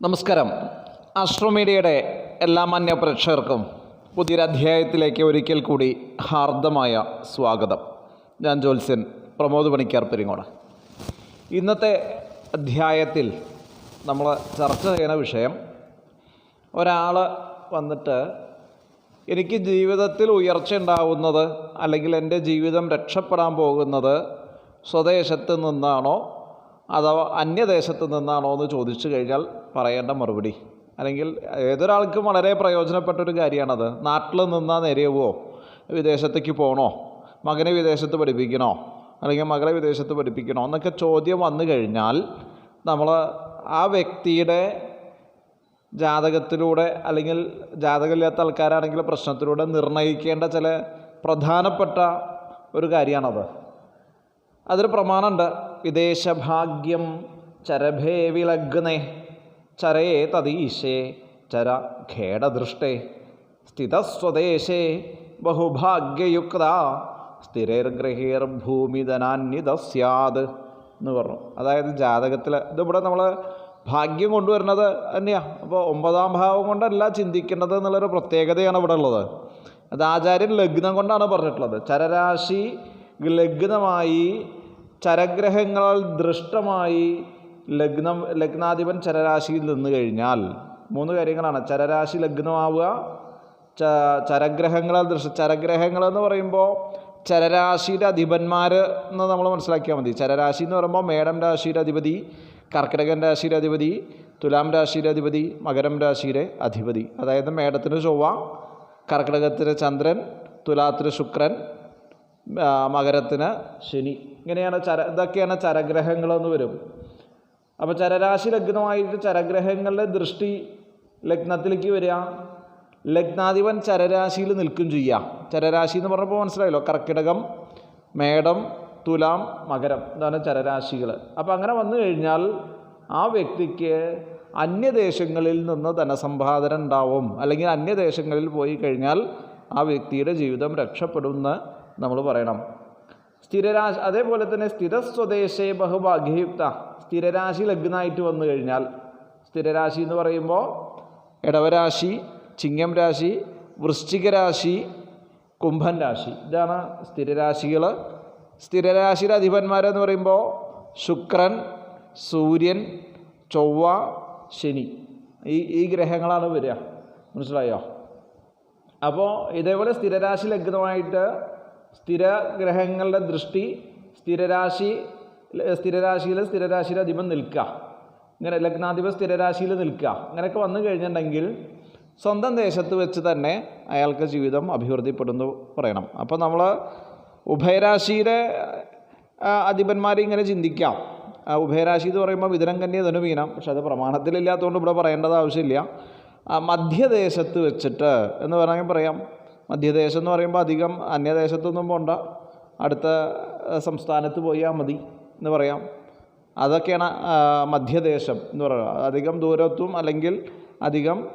നമസ്കാരം. ആസ്ട്രോമീഡിയയുടെ എല്ലാ മാന്യ പ്രേക്ഷകർക്കും പുതിയൊരധ്യായത്തിലേക്ക് ഒരിക്കൽ കൂടി ഹാർദമായ സ്വാഗതം. ഞാൻ ജോത്സ്യൻ പ്രമോദ് പണിക്കാർ പെരിങ്ങോട്. ഇന്നത്തെ അധ്യായത്തിൽ നമ്മൾ ചർച്ച ചെയ്യുന്ന വിഷയം ഒരാൾ വന്നിട്ട് എനിക്ക് ജീവിതത്തിൽ ഉയർച്ച ഉണ്ടാവുന്നത് അല്ലെങ്കിൽ എന്റെ ജീവിതം രക്ഷപ്പെടാൻ പോകുന്നത് സ്വദേശത്ത് നിന്നാണോ അതോ അന്യദേശത്ത് നിന്നാണോ എന്ന് ചോദിച്ചു കഴിഞ്ഞാൽ പറയേണ്ട മറുപടി. അല്ലെങ്കിൽ ഏതൊരാൾക്കും വളരെ പ്രയോജനപ്പെട്ടൊരു കാര്യമാണത്. നാട്ടിൽ നിന്നാൽ നേരെയാവുമോ വിദേശത്തേക്ക് പോകണോ മകനെ വിദേശത്ത് പഠിപ്പിക്കണോ? അല്ലെങ്കിൽ മകളെ വിദേശത്ത് പഠിപ്പിക്കണോ? എന്നൊക്കെ ചോദ്യം വന്നു കഴിഞ്ഞാൽ നമ്മൾ ആ വ്യക്തിയുടെ ജാതകത്തിലൂടെ അല്ലെങ്കിൽ ജാതകമില്ലാത്ത ആൾക്കാരാണെങ്കിൽ പ്രശ്നത്തിലൂടെ നിർണയിക്കേണ്ട ചില പ്രധാനപ്പെട്ട ഒരു കാര്യമാണത്. അതൊരു പ്രമാണമുണ്ട്. വിദേശഭാഗ്യം ചരഭേ വിലഗ്നേ ചരേ തദീശേ ചര ഖേടദൃഷ്ടേ സ്ഥിതസ്വദേശേ ബഹുഭാഗ്യയുക്ത സ്ഥിരൈർഗ്രഹീർഭൂമിധനാന്യത സ്യാത് എന്ന് പറഞ്ഞു. അതായത് ജാതകത്തിൽ ഇതിവിടെ നമ്മൾ ഭാഗ്യം കൊണ്ടുവരുന്നത് തന്നെയാണ് അപ്പോൾ ഒമ്പതാം ഭാവം കൊണ്ടല്ല ചിന്തിക്കേണ്ടത് എന്നുള്ളൊരു പ്രത്യേകതയാണ് ഇവിടെ ഉള്ളത്. അത് ആചാര്യൻ ലഗ്നം കൊണ്ടാണ് പറഞ്ഞിട്ടുള്ളത്. ചരരാശി ലഗ്നമായി ചരഗ്രഹങ്ങളാൽ ദൃഷ്ടമായി ലഗ്നം ലഗ്നാധിപൻ ചരരാശിയിൽ നിന്ന് കഴിഞ്ഞാൽ മൂന്ന് കാര്യങ്ങളാണ്. ചരരാശി ലഗ്നമാവുക ച ചരഗ്രഹങ്ങളാൽ ദൃഷ്ട ചരഗ്രഹങ്ങളെന്ന് പറയുമ്പോൾ ചരരാശിയുടെ അധിപന്മാർ എന്ന് നമ്മൾ മനസ്സിലാക്കിയാൽ മതി. ചരരാശി എന്ന് പറയുമ്പോൾ മേടം രാശിയുടെ അധിപതി കർക്കിടകൻ രാശിയുടെ അധിപതി തുലാം രാശിയുടെ അധിപതി മകരം രാശിയുടെ അധിപതി. അതായത് മേടത്തിന് ചൊവ്വ കർക്കിടകത്തിന് ചന്ദ്രൻ തുലാത്തിന് ശുക്രൻ മകരത്തിന് ശനി. ഇങ്ങനെയാണ് ചര ഇതൊക്കെയാണ് ചരഗ്രഹങ്ങളെന്ന് വരും. അപ്പോൾ ചരരാശി ലഗ്നമായിട്ട് ചരഗ്രഹങ്ങളുടെ ദൃഷ്ടി ലഗ്നത്തിലേക്ക് വരിക. ലഗ്നാധിപൻ ചരരാശിയിൽ നിൽക്കും ചെയ്യുക ചരരാശി എന്ന് പറഞ്ഞപ്പോൾ മനസ്സിലായല്ലോ കർക്കിടകം മേടം തുലാം മകരം ഇതാണ് ചരരാശികൾ. അപ്പോൾ അങ്ങനെ വന്നു കഴിഞ്ഞാൽ ആ വ്യക്തിക്ക് അന്യദേശങ്ങളിൽ നിന്ന് ധനസമ്പാദന ഉണ്ടാവും. അല്ലെങ്കിൽ അന്യദേശങ്ങളിൽ പോയി കഴിഞ്ഞാൽ ആ വ്യക്തിയുടെ ജീവിതം രക്ഷപ്പെടുമെന്ന് നമ്മൾ പറയണം. സ്ഥിരരാശി അതേപോലെ തന്നെ സ്ഥിര സ്വദേശേ ബഹുഭാഗ്യയുക്ത സ്ഥിരരാശി ലഗ്നായിട്ട് വന്നു കഴിഞ്ഞാൽ സ്ഥിരരാശി എന്ന് പറയുമ്പോൾ ഇടവരാശി ചിങ്ങം രാശി വൃശ്ചിക രാശി കുംഭൻ രാശി. ഇതാണ് സ്ഥിരരാശികൾ. സ്ഥിരരാശിയുടെ അധിപന്മാരെന്ന് പറയുമ്പോൾ ശുക്രൻ സൂര്യൻ ചൊവ്വ ശനി. ഈ ഈ ഗ്രഹങ്ങളാണ് വരിക. മനസ്സിലായോ? അപ്പോൾ ഇതേപോലെ സ്ഥിരരാശി ലഗ്നമായിട്ട് സ്ഥിര ഗ്രഹങ്ങളുടെ ദൃഷ്ടി സ്ഥിരരാശി സ്ഥിരരാശിയിൽ സ്ഥിരരാശിയുടെ അധിപം നിൽക്കുക. ഇങ്ങനെ ലഗ്നാധിപ സ്ഥിരരാശിയിൽ നിൽക്കുക. അങ്ങനെയൊക്കെ വന്നു കഴിഞ്ഞിട്ടുണ്ടെങ്കിൽ സ്വന്തം ദേശത്ത് വെച്ച് തന്നെ അയാൾക്ക് ജീവിതം അഭിവൃദ്ധിപ്പെടുന്നു പറയണം. അപ്പോൾ നമ്മൾ ഉഭയരാശിയുടെ അധിപന്മാരെ ഇങ്ങനെ ചിന്തിക്കാം. ഉഭയരാശി എന്ന് പറയുമ്പോൾ വിതരം കന്യ ധനുമീനം പക്ഷെ അത് പ്രമാണത്തിലില്ലാത്തതുകൊണ്ട് ഇവിടെ പറയേണ്ടത് ആവശ്യമില്ല. മധ്യദേശത്ത് വെച്ചിട്ട് എന്ന് വേണമെങ്കിൽ പറയാം. മധ്യദേശം എന്ന് പറയുമ്പോൾ അധികം അന്യദേശത്തൊന്നും പോണ്ട. അടുത്ത സംസ്ഥാനത്ത് പോയാൽ മതി എന്ന് പറയാം. അതൊക്കെയാണ് മധ്യദേശം എന്ന് പറയുക. അധികം ദൂരത്തും അല്ലെങ്കിൽ അധികം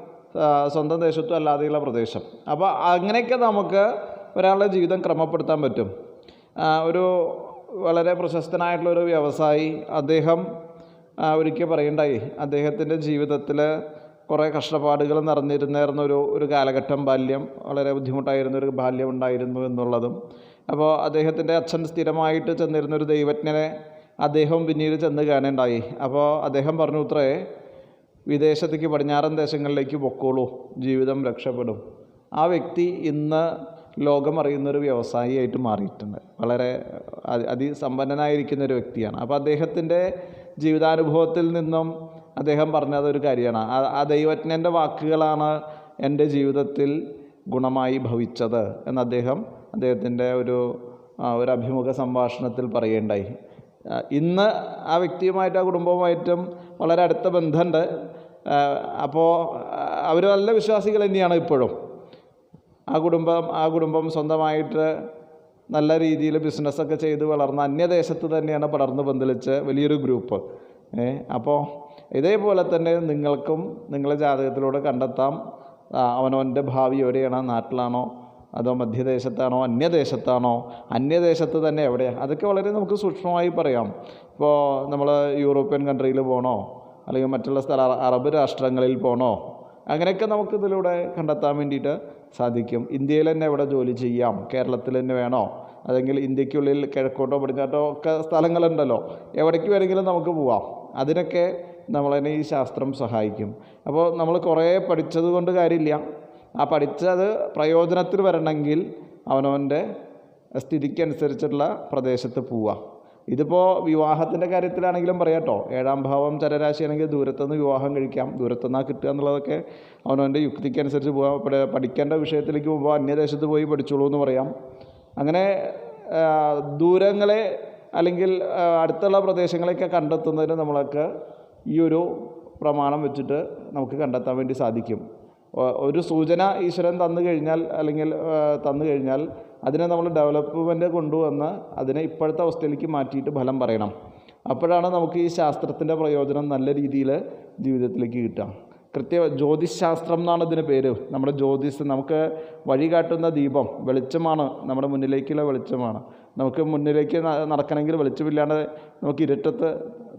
സ്വന്തം ദേശത്തും അല്ലാതെയുള്ള പ്രദേശം. അപ്പോൾ അങ്ങനെയൊക്കെ നമുക്ക് ഒരാളുടെ ജീവിതം ക്രമപ്പെടുത്താൻ പറ്റും. ഒരു വളരെ പ്രശസ്തനായിട്ടുള്ളൊരു വ്യവസായി അദ്ദേഹം ഒരിക്കൽ പറയണ്ടായി. അദ്ദേഹത്തിന്റെ ജീവിതത്തിൽ കുറേ കഷ്ടപ്പാടുകൾ നിറഞ്ഞിരുന്നായിരുന്ന ഒരു ഒരു കാലഘട്ടം ബാല്യം വളരെ ബുദ്ധിമുട്ടായിരുന്ന ഒരു ബാല്യം ഉണ്ടായിരുന്നു എന്നുള്ളതും. അപ്പോൾ അദ്ദേഹത്തിന്റെ അച്ഛൻ സ്ഥിരമായിട്ട് ചെന്നിരുന്ന ഒരു ദൈവജ്ഞനെ അദ്ദേഹം പിന്നീട് ചെന്ന് കാണേണ്ടായി. അപ്പോൾ അദ്ദേഹം പറഞ്ഞു ഇത്രേ വിദേശത്തേക്ക് പടിഞ്ഞാറൻ ദേശങ്ങളിലേക്ക് പൊക്കോളൂ ജീവിതം രക്ഷപ്പെടും. ആ വ്യക്തി ഇന്ന് ലോകം അറിയുന്നൊരു വ്യവസായിയായിട്ട് മാറിയിട്ടുണ്ട്. വളരെ അതി അതിസമ്പന്നനായിരിക്കുന്ന ഒരു വ്യക്തിയാണ്. അപ്പോൾ അദ്ദേഹത്തിന്റെ ജീവിതാനുഭവത്തിൽ നിന്നും അദ്ദേഹം പറഞ്ഞത് ഒരു കാര്യമാണ്. ആ ദൈവജ്ഞന്റെ വാക്കുകളാണ് എന്റെ ജീവിതത്തിൽ ഗുണമായി ഭവിച്ചത് എന്ന് അദ്ദേഹം അദ്ദേഹത്തിന്റെ ഒരു ഒരു അഭിമുഖ സംഭാഷണത്തിൽ പറയുകയുണ്ടായി. ആ, ഇന്ന് ആ വ്യക്തിയുമായിട്ട് ആ കുടുംബവുമായിട്ടും വളരെ അടുത്ത ബന്ധമുണ്ട്. അപ്പോൾ അവർ നല്ല വിശ്വാസികൾ തന്നെയാണ് ഇപ്പോഴും. ആ കുടുംബം ആ കുടുംബം സ്വന്തമായിട്ട് നല്ല രീതിയിൽ ബിസിനസ്സൊക്കെ ചെയ്ത് വളർന്ന അന്യദേശത്ത് തന്നെയാണ് പടർന്ന് പന്തലിച്ച് വലിയൊരു ഗ്രൂപ്പ്. അപ്പോൾ ഇതേപോലെ തന്നെ നിങ്ങൾക്കും നിങ്ങളെ ജാതകത്തിലൂടെ കണ്ടെത്താം. അവനവന്റെ ഭാവി എവിടെയാണ്? നാട്ടിലാണോ? അതോ മധ്യദേശത്താണോ? അന്യദേശത്താണോ? അന്യദേശത്ത് തന്നെ എവിടെയാണ് അതൊക്കെ വളരെ നമുക്ക് സൂക്ഷ്മമായി പറയാം. ഇപ്പോൾ നമ്മൾ യൂറോപ്യൻ കൺട്രിയിൽ പോകണോ അല്ലെങ്കിൽ മറ്റുള്ള സ്ഥല അറബ് രാഷ്ട്രങ്ങളിൽ പോകണോ അങ്ങനെയൊക്കെ നമുക്ക് ഇതിലൂടെ കണ്ടെത്താൻ വേണ്ടിയിട്ട് സാധിക്കും. ഇന്ത്യയിൽ തന്നെ എവിടെ ജോലി ചെയ്യാം. കേരളത്തിൽ തന്നെ വേണോ? അല്ലെങ്കിൽ ഇന്ത്യക്കുള്ളിൽ കിഴക്കോട്ടോ പടിഞ്ഞാട്ടോ ഒക്കെ സ്ഥലങ്ങളുണ്ടല്ലോ. എവിടേക്ക് വേണമെങ്കിലും നമുക്ക് പോവാം. അതിനൊക്കെ നമ്മളതിനെ ഈ ശാസ്ത്രം സഹായിക്കും. അപ്പോൾ നമ്മൾ കുറേ പഠിച്ചത് കൊണ്ട് കാര്യമില്ല. ആ പഠിച്ചത് പ്രയോജനത്തിൽ വരണമെങ്കിൽ അവനവന്റെ സ്ഥിതിക്കനുസരിച്ചുള്ള പ്രദേശത്ത് പോവുക ഇതിപ്പോൾ വിവാഹത്തിന്റെ കാര്യത്തിലാണെങ്കിലും പറയാട്ടോ ഏഴാം ഭാവം ചരരാശിയാണെങ്കിൽ ദൂരത്തുനിന്ന് വിവാഹം കഴിക്കാം. ദൂരത്തുനിന്നാണ് കിട്ടുക എന്നുള്ളതൊക്കെ അവനവന്റെ യുക്തിക്കനുസരിച്ച് പോകാം പഠി- പഠിക്കേണ്ട വിഷയത്തിലേക്ക് പോകുമ്പോൾ അന്യദേശത്ത് പോയി പഠിച്ചോളൂ എന്ന് പറയാം. അങ്ങനെ ദൂരങ്ങളെ അല്ലെങ്കിൽ അടുത്തുള്ള പ്രദേശങ്ങളെയൊക്കെ കണ്ടെത്തുന്നതിന് നമ്മളൊക്കെ ഈ ഒരു പ്രമാണം വെച്ചിട്ട് നമുക്ക് കണ്ടെത്താൻ വേണ്ടി സാധിക്കും. ഒരു സൂചന ഈശ്വരൻ തന്നു കഴിഞ്ഞാൽ അല്ലെങ്കിൽ തന്നു കഴിഞ്ഞാൽ അതിനെ നമ്മൾ ഡെവലപ്മെന്റ് കൊണ്ടുവന്ന് അതിനെ ഇപ്പോഴത്തെ അവസ്ഥയിലേക്ക് മാറ്റിയിട്ട് ഫലം പറയണം. അപ്പോഴാണ് നമുക്ക് ഈ ശാസ്ത്രത്തിന്റെ പ്രയോജനം നല്ല രീതിയിൽ ജീവിതത്തിലേക്ക് കിട്ടുക. കൃത്യ ജ്യോതിശാസ്ത്രം എന്നാണ് ഇതിന് പേര്. നമ്മുടെ ജ്യോതിസ് നമുക്ക് വഴി കാട്ടുന്ന ദീപം വെളിച്ചമാണ് നമ്മുടെ മുന്നിലേക്കുള്ള വെളിച്ചമാണ്. നമുക്ക് മുന്നിലേക്ക് നടക്കണമെങ്കിൽ വെളിച്ചമില്ലാണ്ട് നമുക്ക് ഇരുട്ടത്ത്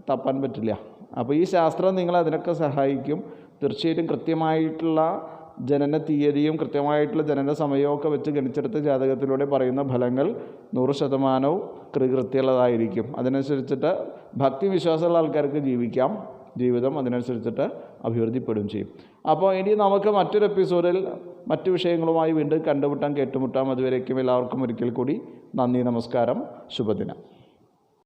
തപ്പാൻ പറ്റില്ല. അപ്പോൾ ഈ ശാസ്ത്രം നിങ്ങളെ അതിനൊക്കെ സഹായിക്കും. തീർച്ചയായിട്ടും കൃത്യമായിട്ടുള്ള ജനന തീയതിയും കൃത്യമായിട്ടുള്ള ജനന സമയമൊക്കെ വെച്ച് ഗണിച്ചെടുത്ത് ജാതകത്തിലൂടെ പറയുന്ന ഫലങ്ങൾ നൂറ് ശതമാനവും കൃത്യമുള്ളതായിരിക്കും അതിനനുസരിച്ചിട്ട് ഭക്തി വിശ്വാസമുള്ള ആൾക്കാർക്ക് ജീവിക്കാം. ജീവിതം അതിനനുസരിച്ചിട്ട് അഭിവൃദ്ധിപ്പെടുകയും ചെയ്യും. അപ്പോൾ ഇനി നമുക്ക് മറ്റൊരു എപ്പിസോഡിൽ മറ്റു വിഷയങ്ങളുമായി വീണ്ടും കണ്ടുമുട്ടാം കേട്ടുമുട്ടാം. അതുവരേക്കും എല്ലാവർക്കും ഒരിക്കൽ കൂടി നന്ദി നമസ്കാരം ശുഭദിനം.